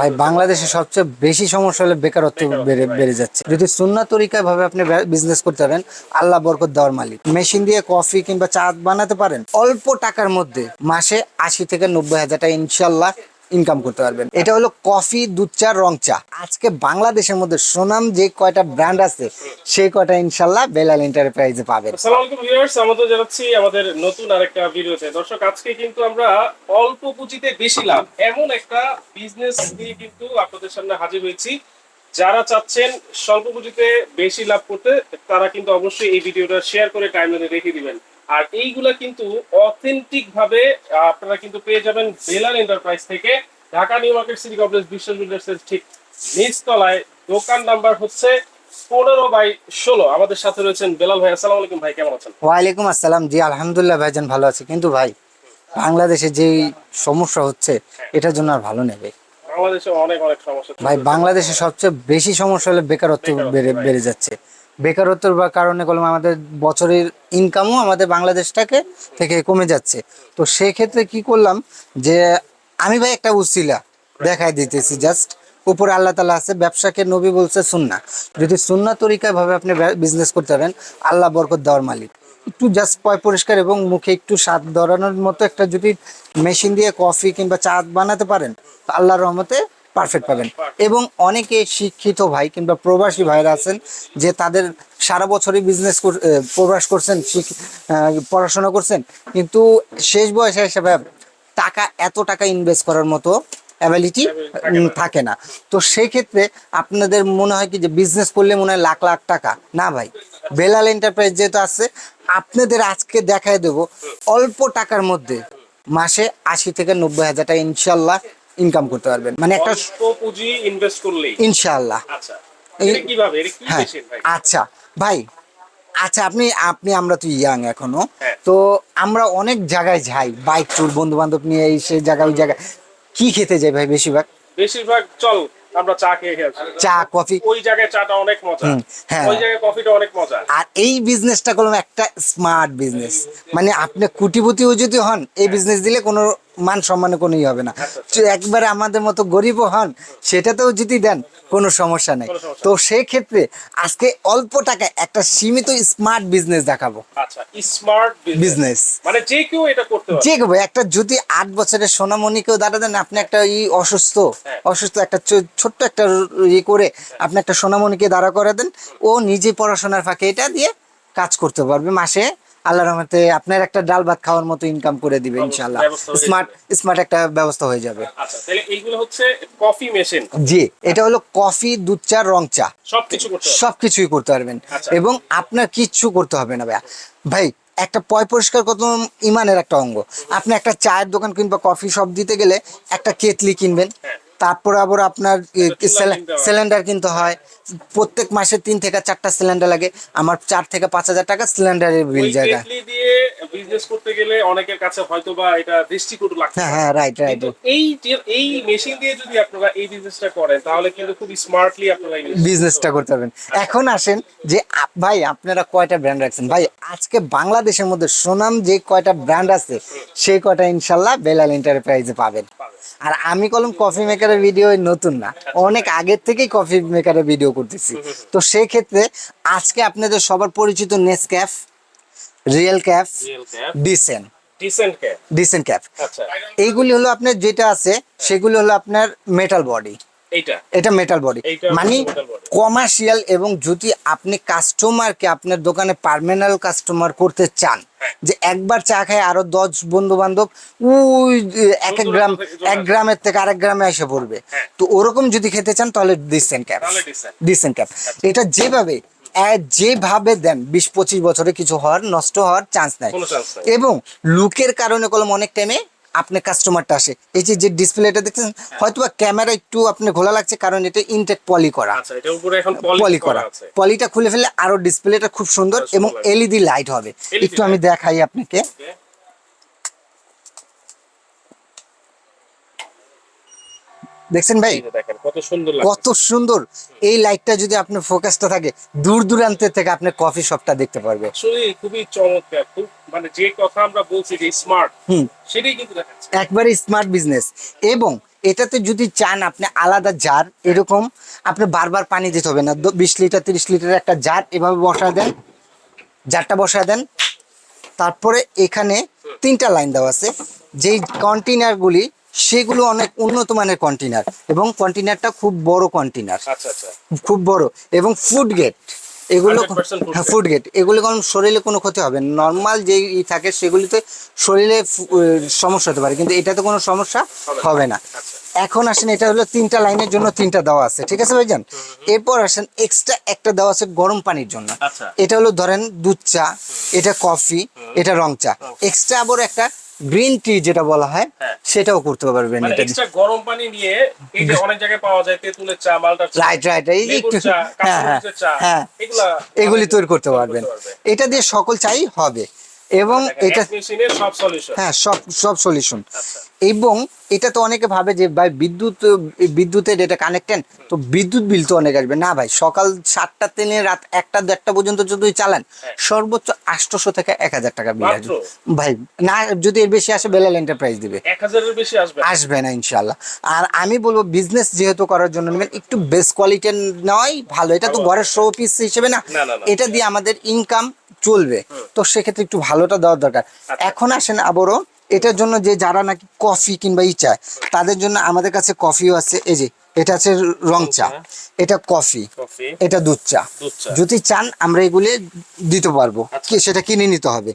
ভাই বাংলাদেশে সবচেয়ে বেশি সমস্যা হলে বেকারত্ব বেড়ে বেড়ে যাচ্ছে। যদি সুন্না তরিকায় ভাবে আপনি বিজনেস করতে পারেন আল্লাহ বরকত দেওয়ার মালিক। মেশিন দিয়ে কফি কিংবা চা বানাতে পারেন অল্প টাকার মধ্যে মাসে আশি থেকে নব্বই হাজার টাকা ইনশাল্লাহ ইনকাম করতে পারবেন। এটা হলো কফি, দুধ চা, রং চা। আজকে বাংলাদেশের মধ্যে সোনাম যে কয়টা ব্র্যান্ড আছে, সেই কয়টা ইনশাল্লাহ বেলাল এন্টারপ্রাইজে পাবেন। আসসালামু আলাইকুম আমাদের আমাদের নতুন আরেকটা ভিডিওতে। দর্শক, আজকে কিন্তু আমরা অল্প পুঁজিতে বেশি লাভ, এমন একটা বিজনেস নিয়ে কিন্তু আপনাদের সামনে হাজির হয়েছি। যারা চাচ্ছেন স্বল্প পুঁজিতে বেশি লাভ করতে, তারা কিন্তু অবশ্যই এই ভিডিওটা শেয়ার করে টাইমলাইনে রেখে দিবেন। আর এইগুলা কিন্তু অথেন্টিক ভাবে আপনারা কিন্তু পেয়ে যাবেন বেলাল এন্টারপ্রাইজ থেকে Dhaka new market city complex Bishwa বিল্ডার্সের ঠিক নিচতলায়। দোকান নাম্বার হচ্ছে পনেরো বাই ষোলো। আমাদের সাথে রয়েছেন বেলাল ভাই। আসসালামু আলাইকুম ভাই কেমন আছেন? ওয়ালাইকুম আসসালাম। জি আলহামদুলিল্লাহ ভাইজান ভালো আছে। কিন্তু ভাই বাংলাদেশে সমস্যা হচ্ছে এটার জন্য আর ভালো নেবে বাংলাদেশে অনেক অনেক সমস্যা ভাই বাংলাদেশে সবচেয়ে বেশি সমস্যা হলে বেকারত্ব বেড়ে বেড়ে যাচ্ছে। বেকারত্বের বা কারণে কলম আমাদের বছরের ইনকামও আমাদের বাংলাদেশটাকে থেকে কমে যাচ্ছে। তো সেক্ষেত্রে কি করলাম যে, আমি ভাই একটা উসিলা দেখাই দিতেছি জাস্ট উপরে আল্লাহ তালা আছে, ব্যবসাকে নবী বলছে সুন্না যদি সুন্না তরিকায় ভাবে আপনি বিজনেস করতে পারেন, আল্লাহ বরকত দেওয়ার মালিক। একটু জাস্ট পয় পরিষ্কার এবং মুখে একটু স্বাদ ধরানোর মতো একটা যদি মেশিন দিয়ে কফি কিংবা চা বানাতে পারেন আল্লাহর রহমতে পারফেক্ট পাবেন। এবং অনেকে শিক্ষিত ভাই কিংবা প্রবাসী ভাইরা আছেন যে তাদের সারা বছরই বিজনেস প্রবাস করছেন পড়াশোনা করছেন, কিন্তু শেষ বয়সে হিসেবে টাকা, এত টাকা ইনভেস্ট করার মতো অ্যাবিলিটি থাকে না। তো সেই ক্ষেত্রে আপনাদের মনে হয় কি যে বিজনেস করলে মনে হয় লাখ লাখ টাকা? না ভাই। বেলাল এন্টারপ্রাইজ যেহেতু আছে, আপনাদের আজকে দেখায় দেব অল্প টাকার মধ্যে মাসে আশি থেকে নব্বই হাজার টাকা ইনশাল্লাহ ইনকাম করতে পারবেন। মানে একটা পুঁজি ইনভেস্ট করলেই। ইনশাল্লাহ আচ্ছা কীভাবে? হ্যাঁ। আচ্ছা ভাই আচ্ছা আপনি আপনি আমরা তো ইয়াং এখনও। হ্যাঁ। তো আমরা অনেক জায়গায় যাই। বাইক ট্যুর বন্ধু বান্ধব নিয়ে এই সেই জায়গায় ওই জায়গায় কি খেতে যাই ভাই বেশিরভাগ? বেশিরভাগ চল আমরা চা খেয়ে চা কফি। ওই জায়গায় চাটা অনেক মজা। হ্যাঁ। ওই জায়গায় কফিটা অনেক মজা। আর এই বিজনেসটা করলাম একটা স্মার্ট বিজনেস মানে আপনি কুটিপতিও যদি হন এই বিজনেস দিলে কোনো মান সম্মানে কোনো ই হবে না। একবারে আমাদের মতো গরিবও হন সেটাতেও যদি দেন কোনো সমস্যা নেই। তো সেই ক্ষেত্রে আজকে অল্প টাকায় একটা সীমিত স্মার্ট বিজনেস দেখাবো। আচ্ছা স্মার্ট বিজনেস মানে যে কেউ এটা করতে যে কেউ একটা যদি আট বছরের সোনামণিকেও দাঁড়া দেন আপনি একটা ই অসুস্থ হ্যাঁ। অসুস্থ একটা ছোট্ট একটা ই করে আপনি একটা সোনামণিকে দাঁড়া করে দেন ও নিজে পড়াশোনার ফাঁকে এটা দিয়ে কাজ করতে পারবে মাসে আল্লাহ রহমতে আপনার একটা ডাল ভাত খাওয়ার মতো ইনকাম করে দিবে ইনশাল্লাহ স্মার্ট স্মার্ট একটা ব্যবস্থা হয়ে যাবে। আচ্ছা তাহলে এইগুলো হচ্ছে কফি মেশিন জি এটা হলো কফি দুধ চা রং চা। সবকিছু করতে হবে। করতে পারবেন। আচ্ছা। এবং আপনার কিচ্ছু করতে হবে না ভাইয়া। ভাই একটা পয় পরিষ্কার কত ইমানের একটা অঙ্গ। আপনি একটা চায়ের দোকান কিংবা কফি শপ দিতে গেলে একটা কেতলি কিনবেন। হ্যাঁ। তারপরে আবার আপনার। সিলিন্ডার কিনতে হয়। প্রত্যেক মাসে তিন থেকে চারটা সিলিন্ডার লাগে। আমার চার থেকে পাঁচ হাজার টাকা সিলিন্ডারের বিল জায়গা। বিজনেস করতে গেলে অনেকের কাছে হয়তো বা এটা দৃষ্টিকটু লাগছে হ্যাঁ হ্যাঁ রাইট রাইট এই এই মেশিন দিয়ে যদি আপনারা এই বিজনেসটা করেন তাহলে কিন্তু খুব স্মার্টলি আপনারা বিজনেসটা করতে পারবেন। এখন আসেন যে ভাই আপনারা কয়টা ব্র্যান্ড রাখছেন? ভাই আজকে বাংলাদেশের মধ্যে সোনাম যে কয়টা ব্র্যান্ড আছে সেই কয়টা ইনশাল্লাহ বেলাল এন্টারপ্রাইজে পাবেন। আর আমি কলম কফি মেকারের ভিডিও নতুন না। অনেক আগের থেকেই কফি মেকারের ভিডিও করতেছি। তো সেই ক্ষেত্রে আজকে আপনাদের সবার পরিচিত নেস cafe real cafe Real cap, ডিসেন decent cap। ডিসেন cafe আচ্ছা। এইগুলি হলো আপনার যেটা আছে সেগুলি হলো আপনার মেটাল বডি এটা মেটাল বডি মানে কমার্শিয়াল এবং যদি আপনি কাস্টমারকে আপনার দোকানে পার্মানেন্ট কাস্টমার করতে চান হ্যাঁ। যে একবার চা খায় আরও দশ বন্ধু বান্ধব ওই এক এক গ্রাম এক গ্রামের থেকে আরেক গ্রামে এসে পড়বে। হ্যাঁ। তো ওরকম যদি খেতে চান তাহলে ডিসেন্ট ক্যাপ ডিসেন্ট ক্যাপ এটা যেভাবে যেভাবে দেন বিশ পঁচিশ বছরে কিছু হওয়ার নষ্ট হওয়ার চান্স নাই। এবং লুকের কারণে কলম অনেক টাইমে আপনার কাস্টমারটা আসে। এই যে যে ডিসপ্লেটা দেখছেন হয়তো বা ক্যামেরা একটু আপনার ঘোলা লাগছে কারণ এটা ইনটেক পলি করা। আচ্ছা পলি করা পলিটা খুলে ফেলে আরও ডিসপ্লেটা খুব সুন্দর এবং এলইডি লাইট হবে। একটু আমি দেখাই আপনাকে। দেখছেন ভাই? কত সুন্দর কত সুন্দর। এই লাইটটা যদি আপনার ফোকাসটা থাকে দূর দূরান্তে থেকে আপনি কফি শপটা দেখতে পারবে। খুবই চমৎকার খুব মানে যে কথা আমরা বলছি যে স্মার্ট হুম। সেটাই কিন্তু দেখাচ্ছে। একবারে স্মার্ট বিজনেস এবং এটাতে যদি চান আপনি আলাদা জার এরকম আপনি বারবার পানি দিতে হবে না। বিশ লিটার তিরিশ লিটারের একটা জার এভাবে বসায় দেন। জারটা বসায় দেন। তারপরে এখানে তিনটা লাইন দেওয়া আছে। যেই কন্টেনারগুলি সেগুলো অনেক উন্নত মানের কন্টেনার এবং কন্টেনারটা খুব বড় কন্টেনার আচ্ছা আচ্ছা। খুব বড় এবং ফুড গেট এগুলো হ্যাঁ ফুড গেট এগুলো কারণ শরীরে কোনো ক্ষতি হবে? নর্মাল যে ই থাকে সেগুলিতে শরীরে সমস্যা হতে পারে কিন্তু এটাতে কোনো সমস্যা হবে না। আচ্ছা। এখন আসেন এটা হলো তিনটা লাইনের জন্য তিনটা দেওয়া আছে ঠিক আছে ভাইজান? এরপর আসেন এক্সট্রা একটা দেওয়া আছে গরম পানির জন্য। আচ্ছা। এটা হলো ধরেন দুধ চা এটা কফি এটা রং চা। এক্সট্রা আবার একটা গ্রিন টি যেটা বলা হয় হ্যাঁ। সেটাও করতে পারবেন মানে এটা এক্সট্রা গরম পানি নিয়ে এই যে অনেক জায়গায় পাওয়া যায় তেঁতুলের চা মালটার চা রাইট রাইট এই একটু চা হ্যাঁ হ্যাঁ হ্যাঁ। এগুলা এগুলি তৈরি করতে পারবেন। এটা দিয়ে সকল চাই হবে। এবং এটা মেশিনের সব সলিউশন হ্যাঁ সব সব সলিউশন আচ্ছা। এবং এটা তো অনেকে ভাবে যে ভাই বিদ্যুৎ বিদ্যুতের এটা কানেক্টেড তো বিদ্যুৎ বিল তো অনেক আসবে। না ভাই সকাল সাতটা থেকে রাত একটা দেড়টা পর্যন্ত যদি চালান হ্যাঁ। সর্বোচ্চ আটশোশো থেকে এক হাজার টাকা বিল আসবে। ভাই না যদি এর বেশি আসে বেলাল এন্টারপ্রাইজ দিবে। এক হাজারের বেশি আসবে? আসবে না ইনশাল্লাহ আর আমি বলব বিজনেস যেহেতু করার জন্য নেবেন একটু বেস্ট কোয়ালিটির নয় ভালো। এটা তো ঘরের শো পিস হিসেবে না। এটা দিয়ে আমাদের ইনকাম চলবে। তো সেক্ষেত্রে একটু ভালোটা দেওয়ার দরকার। আচ্ছা। এখন আসেন আবারও এটার জন্য যে যারা নাকি কফি কিংবা ই চায় তাদের জন্য আমাদের কাছে কফিও আছে। এই যে এটা আছে রং চা। এটা কফি। এটা দুধ চা। যদি চান আমরা এগুলি দিতে পারব। আচ্ছা। কি সেটা কিনে নিতে হবে।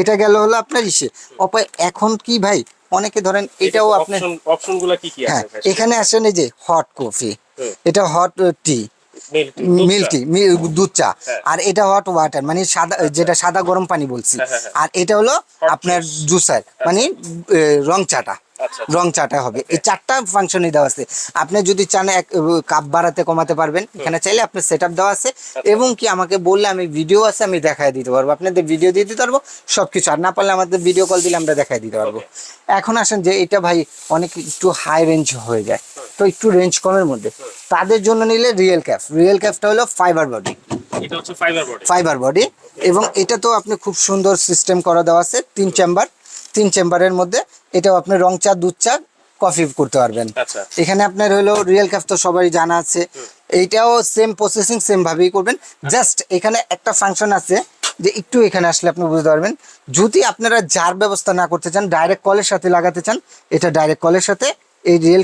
এটা গেল হলো আপনার ইসে। অপায় এখন কি ভাই? অনেকে ধরেন এটাও আপনারগুলা কি কি হ্যাঁ আছে ভাই? এখানে আসেন এই যে হট কফি এটা হট টি মিল্ক। দুধ চা। হ্যাঁ। আর এটা হট ওয়াটার মানে সাদা যেটা সাদা গরম পানি বলছি। হ্যাঁ, হ্যাঁ, হ্যাঁ। আর এটা হলো আপনার জুসার মানে রং চাটা। আচ্ছা, আচ্ছা। রং চাটা হবে। এই চারটা ফাংশনই দেওয়া আছে। আপনি যদি চান এক কাপ বাড়াতে কমাতে পারবেন। এখানে চাইলে আপনার সেট আপ দেওয়া আছে। আচ্ছা। এবং কি আমাকে বললে আমি ভিডিও আছে আমি দেখায় দিতে পারব। আপনাদের ভিডিও দিয়ে দিতে পারব সবকিছু। আর না পারলে আমাদের ভিডিও কল দিলে আমরা দেখায় দিতে পারব। এখন আসেন যে এটা ভাই অনেক একটু হাই রেঞ্জ হয়ে যায়। তো একটু রেঞ্জ কমের মধ্যে। তাদের জন্য নিলে রিয়েল ক্যাফ রিয়েল ক্যাফটা হলো ফাইবার বডি এটা হচ্ছে ফাইবার বডি ফাইবার বডি এবং এটা তো আপনি খুব সুন্দর সিস্টেম করা দেওয়া আছে তিন চেম্বার তিন চেম্বারের মধ্যে এটাও আপনি রং চা দুধ চা কফি করতে পারবেন। আচ্ছা। এখানে আপনার হলো রিয়েল ক্যাফ তো সবাই জানা আছে। এইটাও সেম প্রসেসিং সেম ভাবেই করবেন। জাস্ট এখানে একটা ফাংশন আছে যে একটু এখানে আসলে আপনি বুঝতে পারবেন। যদি আপনারা যার ব্যবস্থা না করতে চান ডাইরেক্ট কলের সাথে লাগাতে চান এটা ডাইরেক্ট কলের সাথে এই রিয়েল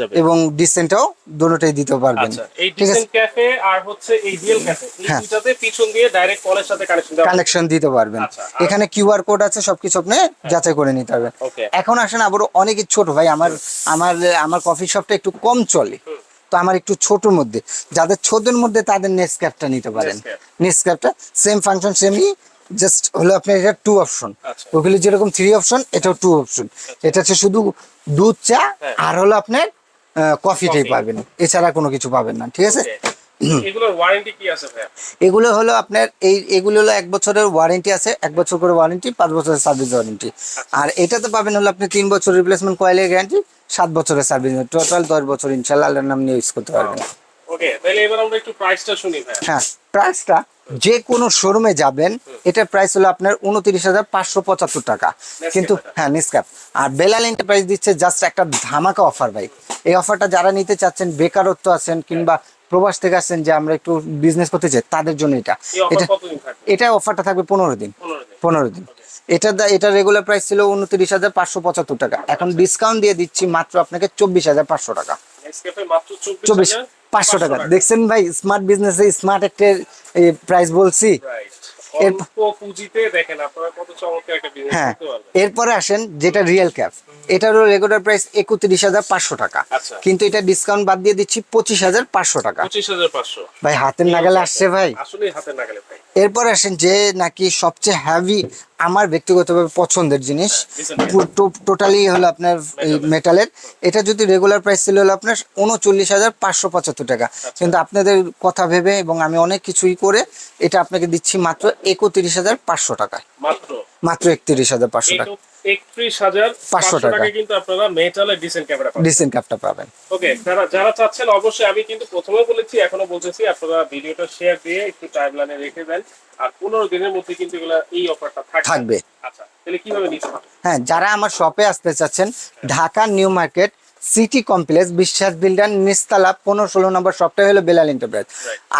যাবে। এবং ডিসেন্টটাও দুটোটাই দিতে পারবেন। আচ্ছা এই ডিসেন্ট ক্যাফে আর হচ্ছে এই রিয়েল ক্যাফে এই হ্যাঁ। দুটাতে পিছন দিয়ে ডাইরেক্ট কলের সাথে কানেকশন দেওয়া কানেকশন দিতে পারবেন। আচ্ছা, এখানে কিউআর কোড আছে সবকিছু আপনি যাচাই করে নিতে পারবেন. এখন আসেন আবারও অনেকে ছোট ভাই আমার আমার আমার কফি শপটা একটু কম চলে। তো আমার একটু ছোটর মধ্যে যাদের ছোটদের মধ্যে তাদের নেসক্যাপটা নিতে পারেন। নেসক্যাপটা সেম ফাংশন সেমই জাস্ট হলো আপনার এটা টু অপশন আচ্ছা। ওগুলি যেরকম থ্রি অপশন এটাও টু অপশন এটা হচ্ছে শুধু দুধ চা হ্যাঁ। আর হলো আপনার কফিটাই পাবেন। এছাড়া কোনো কিছু পাবেন না ঠিক আছে? এগুলো হলো আপনার এই এগুলো হলো এক বছরের ওয়ারেন্টি আছে এক বছর করে ওয়ারেন্টি পাঁচ বছরের সার্ভিস ওয়ারেন্টি আর এটাতে পাবেন হলো আপনি তিন বছর রিপ্লেসমেন্ট কয়েলের গ্যারান্টি সাত বছরের সার্ভিস টোটাল দশ বছর ইনশাল্লাহ আল্লাহর নাম নিয়ে ইউজ করতে পারবেন। ওকে তাহলে এবার আমরা একটু প্রাইসটা শুনি হ্যাঁ প্রাইসটা যে কোনো শোরুমে যাবেন এটার প্রাইস হলো আপনার উনত্রিশ হাজার পাঁচশো পঁচাত্তর টাকা। কিন্তু হ্যাঁ নিস্কাপ আর বেলাল এন্টারপ্রাইজ দিচ্ছে জাস্ট একটা ধামাকা অফার ভাই। এই অফারটা যারা নিতে চাচ্ছেন বেকারত্ব আছেন কিংবা প্রবাস থেকে আসছেন যে আমরা একটু বিজনেস করতে চাই তাদের জন্য এটা। এটা এটা অফারটা থাকবে পনেরো দিন। পনেরো দিন। এটা এটা রেগুলার প্রাইস ছিল উনত্রিশ হাজার পাঁচশো পঁচাত্তর টাকা। এখন ডিসকাউন্ট দিয়ে দিচ্ছি মাত্র আপনাকে চব্বিশ হাজার পাঁচশো টাকা। চব্বিশ পাঁচশো টাকা। দেখছেন ভাই স্মার্ট বিজনেসে স্মার্ট একটা প্রাইস বলছি। হ্যাঁ এরপরে আসেন যেটা রিয়েল ক্যাপ এটারও রেগুলার প্রাইস একত্রিশ হাজার পাঁচশো টাকা। আচ্ছা। কিন্তু এটা ডিসকাউন্ট বাদ দিয়ে দিচ্ছি পঁচিশ হাজার পাঁচশো টাকা। ভাই হাতের নাগালে আসছে ভাই। এরপর আসেন যে নাকি সবচেয়ে হ্যাভি আমার ব্যক্তিগতভাবে পছন্দের জিনিস। টোটালি হলো আপনার এই মেটালের এটা যদি রেগুলার প্রাইস ছিল হলো আপনার উনচল্লিশ হাজার পাঁচশো পঁচাত্তর টাকা। কিন্তু আপনাদের কথা ভেবে এবং আমি অনেক কিছুই করে এটা আপনাকে দিচ্ছি মাত্র একত্রিশ হাজার পাঁচশো টাকা মাত্র? মাত্র একত্রিশ হাজার পাঁচশো টাকা একত্রিশ হাজার পাঁচশো টাকা। কিন্তু আপনারা মেটালের ডিসেন্ট ক্যামেরা পাবেন। ডিসেন্ট ক্যাপটা পাবেন। ওকে যারা যারা চাচ্ছেন অবশ্যই আমি কিন্তু প্রথমে বলেছি এখনও বলতেছি আপনারা ভিডিওটা শেয়ার দিয়ে একটু টাইমলাইনে রেখে দেন। আর পনেরো দিনের মধ্যে কিন্তু এগুলা এই অফারটা থাকবে। থাকবে। আচ্ছা তাহলে কীভাবে নিতে হ্যাঁ যারা আমার শপে আসতে চাচ্ছেন Dhaka new market city complex Biswas builder নিস্তালা পনেরো ষোলো নম্বর সবটাই হলো বেলাল এন্টারপ্রাইজ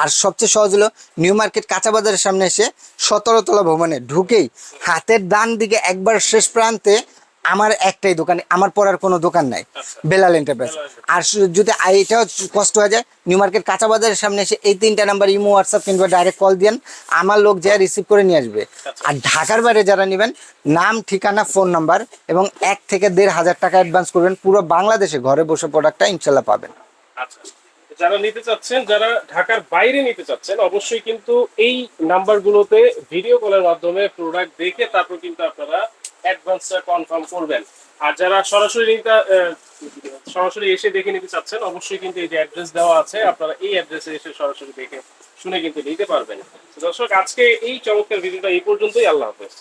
আর সবচেয়ে সহজ হলো নিউ মার্কেট কাঁচা বাজারের সামনে এসে সতেরো তলা ভবনে ঢুকেই হাতের ডান দিকে একবার শেষ প্রান্তে আমার একটাই দোকান আমার পড়ার কোনো দোকান নাই আচ্ছা। বেলাল এন্টারপ্রাইজ আর যদি এটাও কষ্ট হয়ে যায় নিউ মার্কেট কাঁচা বাজারের সামনে এসে এই তিনটা নাম্বার ইমো হোয়াটসঅ্যাপ কিংবা ডাইরেক্ট কল দিন আমার লোক যা রিসিভ করে নিয়ে আসবে। আর ঢাকার বাইরে যারা নেবেন নাম ঠিকানা ফোন নাম্বার এবং এক থেকে দেড় হাজার টাকা অ্যাডভান্স করবেন পুরো বাংলাদেশে ঘরে বসে প্রোডাক্টটা ইনশাল্লাহ পাবেন। আচ্ছা। যারা নিতে চাচ্ছেন যারা ঢাকার বাইরে নিতে চাচ্ছেন অবশ্যই কিন্তু এই নাম্বারগুলোতে ভিডিও কলের মাধ্যমে প্রোডাক্ট দেখে তারপর কিন্তু আপনারা অ্যাডভান্সটা কনফার্ম করবেন। আর যারা সরাসরি সরাসরি এসে দেখে নিতে চাচ্ছেন, অবশ্যই কিন্তু এই যে অ্যাড্রেস দেওয়া আছে, আপনারা এই অ্যাড্রেসে এসে সরাসরি দেখে শুনে কিন্তু নিতে পারবেন। দর্শক, আজকে এই চমৎকার ভিডিওটা এই পর্যন্তই। আল্লাহ হাফেজ।